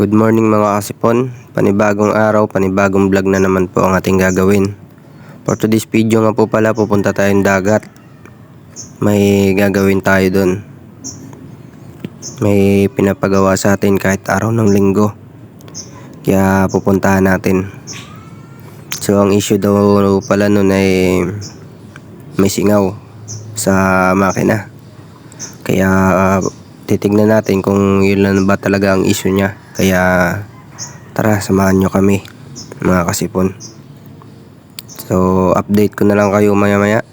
Good morning mga kasipon. Panibagong araw, panibagong vlog na naman po ang ating gagawin. For today's video nga po pala, pupunta tayong dagat. May gagawin tayo doon. May pinapagawa sa atin kahit araw ng linggo. Kaya pupuntahan natin. So ang issue daw pala nun ay may singaw sa makina. Kaya ah, titignan natin kung yun lang ba talaga ang issue niya. Kaya tara, samahan nyo kami mga kasipon. So update ko na lang kayo maya maya.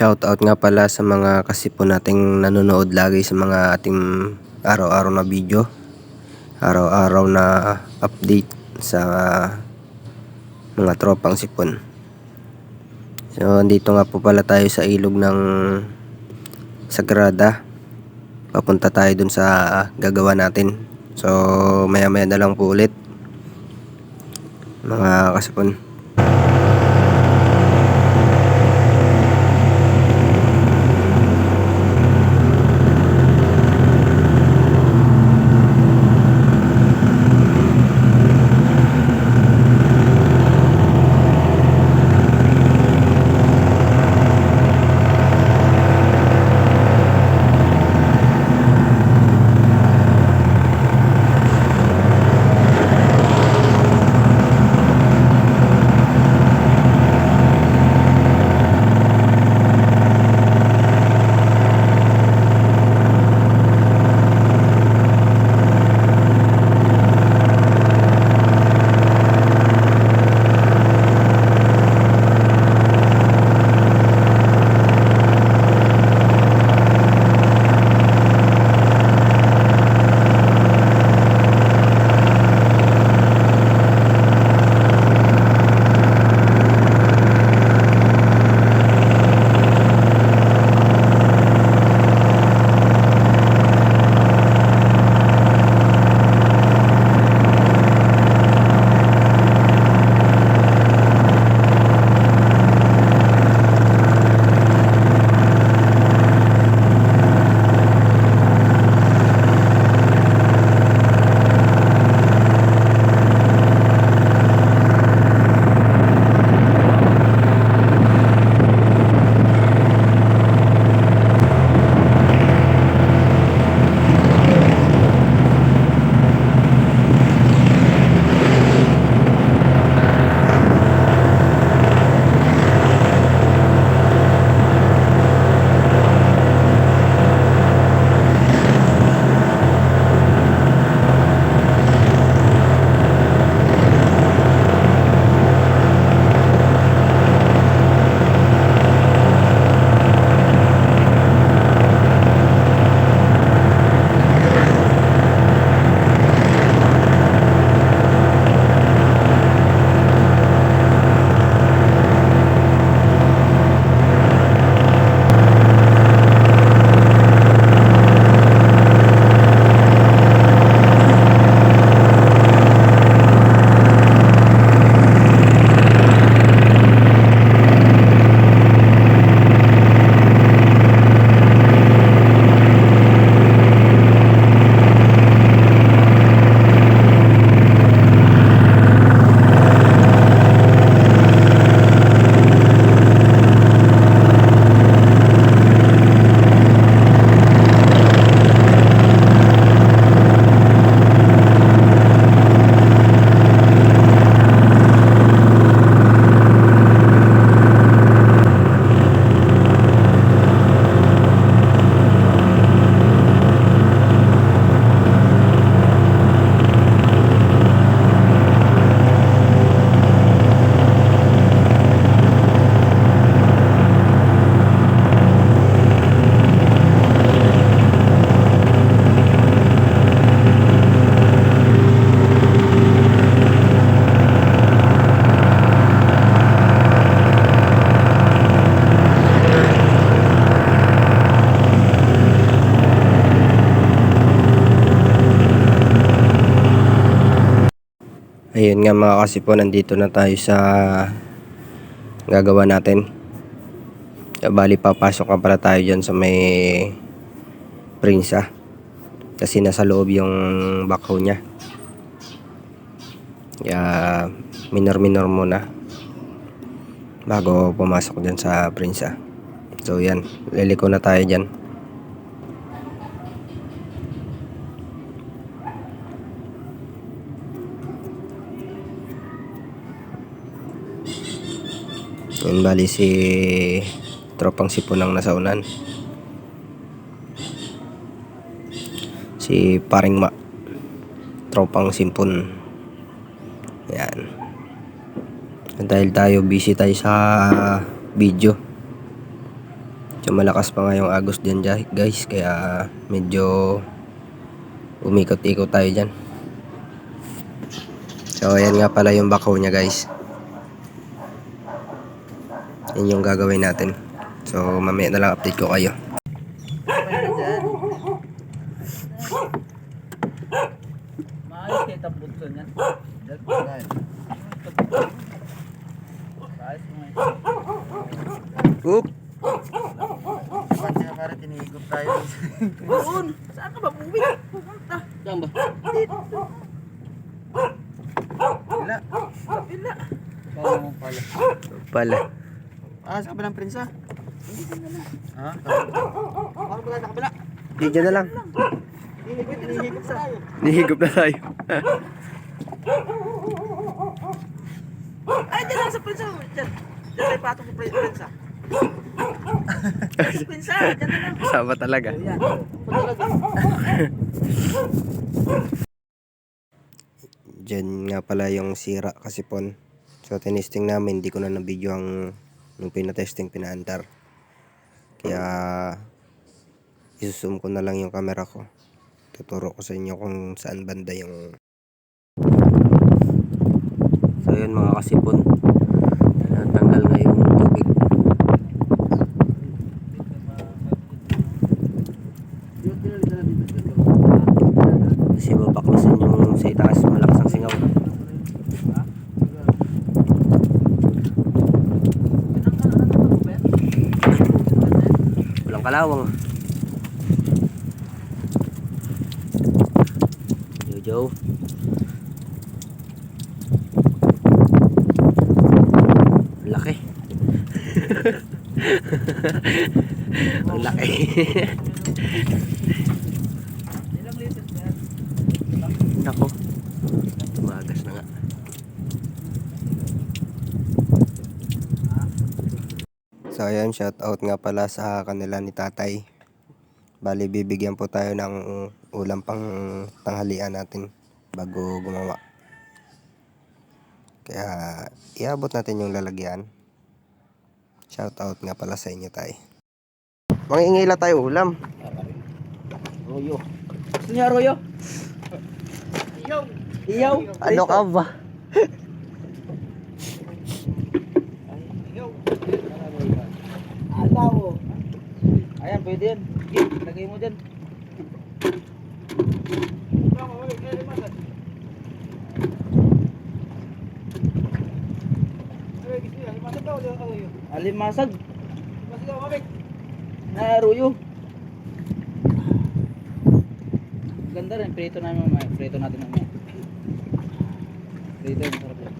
Shout out nga pala sa mga kasipon nating nanonood lagi sa mga ating araw-araw na video. Araw-araw na update sa mga tropang sipon. So, dito nga po pala tayo sa ilog ng Sagrada. Papunta tayo dun sa gagawa natin. So, maya-maya na lang po ulit. Mga kasipon. Ayun nga mga kasi po, nandito na tayo sa gagawa natin. Kaya Bali, papasok nga pala tayo dyan sa may prinsa. Kasi nasa loob yung backhoe niya. Kaya minor-minor muna bago pumasok dyan sa prinsa. So yan, liliko na tayo dyan. Yan bali si tropang sipon ang nasaunan. Si paring ma tropang simpon. Yan. Dahil tayo busy tayo sa video. So malakas pa nga yung agos dyan, guys kaya medyo umikot-ikot tayo dyan. So ayan nga pala yung bakaw niya guys. Yan yung gagawin natin. So mamaya na lang update ko kayo. Maayos kayo tapos ko ngayon. Oop! Ba't nga pare tinihigop tayo? Doon! Saan ka ba buwi? Saan ba? Dito. Wala. Kapila. Kaya mo pala. Pala. Ah, sa kabilang prinsa? Hindi ka na lang. Ha? Parang pala sa kabila. Video na lang. Tinihigop sa tayo. Nihigop na tayo. Ay, dyan lang sa prinsa. Dyan. Dyan tayo patong sa prinsa. Sa prinsa, dyan na lang. Kasama talaga. Diyan nga pala yung sira kasi pon. So tinesting namin, hindi ko na na-video ang nung pinatesting pinaandar. Kaya isusum ko na lang yung camera ko. Tuturo ko sa inyo kung saan banda yung So yun mga kasipon. Walang kalawang. Jojo. Laki. Ang laki. So ayan, shout out nga pala sa kanila ni tatay. Bali, bibigyan po tayo ng ulam pang tanghalian natin bago gumawa. Kaya iabot natin yung lalagyan. Shout out nga pala sa inyo tay. Mangingila tayo ulam. Royo. Gusto Royo? Iyaw. Iyaw? Ano ka ba? Iyaw. Alaw. Ayan, pwede yan. Lagay mo dyan. Alimasag. Na Royo. Ganda rin, prito namin mamaya. Prito natin mamaya. Prito yung sarap yan.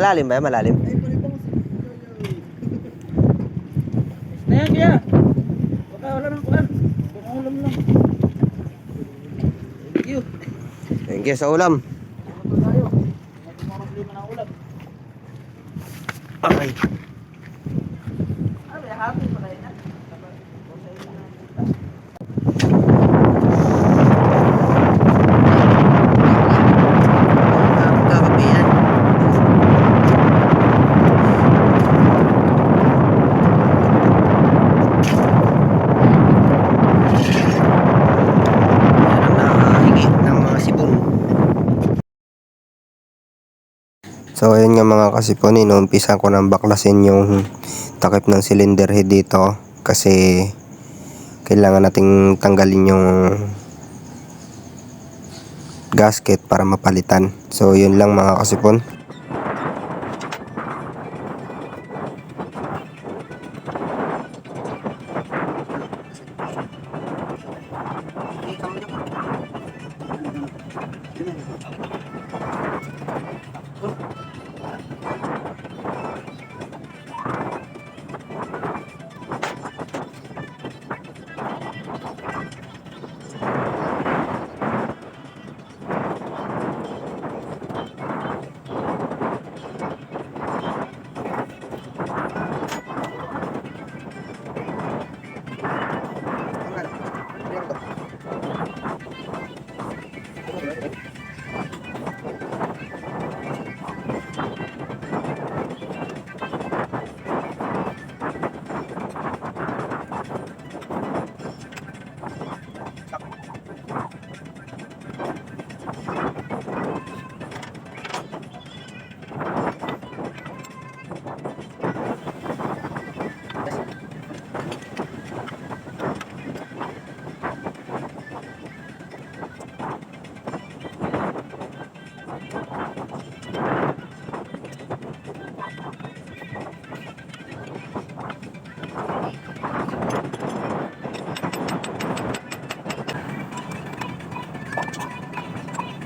Malalim ba? yan? Malalim? Na yan kaya. Baka wala nang kulan. Baka ulam lang. Thank you. Thank you sa ulam. Okay. Ah, may hapon pa kayo na. Kakapian. Yan ang nahingi ng mga sipon. So ayun nga mga kasipon, inumpisa ko nang baklasin yung takip ng cylinder head dito kasi kailangan nating tanggalin yung gasket para mapalitan. So yun lang mga kasipon.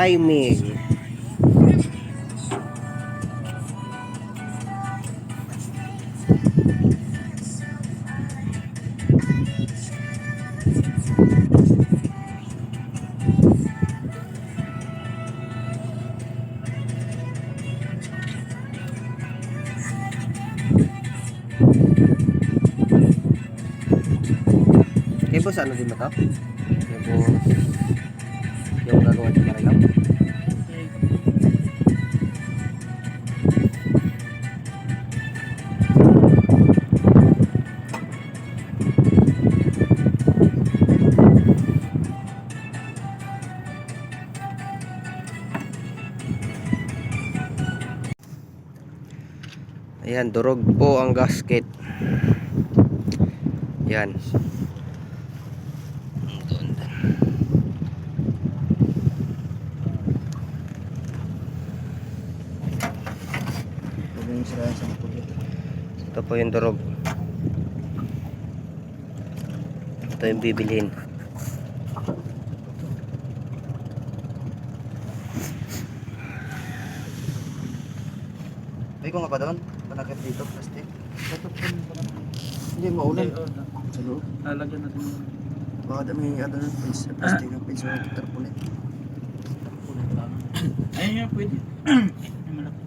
Timing. Kaya boss, ano din ba to? Ayan, durog po ang gasket. Yan. Ito po yung durog. Ito yung bibilhin. Ay ko nga pa doon. Panakit dito, plastic. Hindi, maulan. Sa loob. Lalagyan natin yung Baka dami ano ng piece, plastic ng piece o tarpaulin. Ayun nga, pwede. Yung malaki.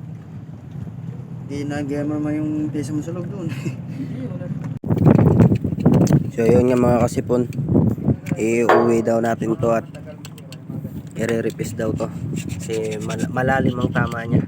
Hindi nagyaman mo yung pyesa mo sa loob doon. So yun nga mga kasipon. Iuwi daw natin to at i-re-repaste daw to. Kasi mal- malalim ang tama niya.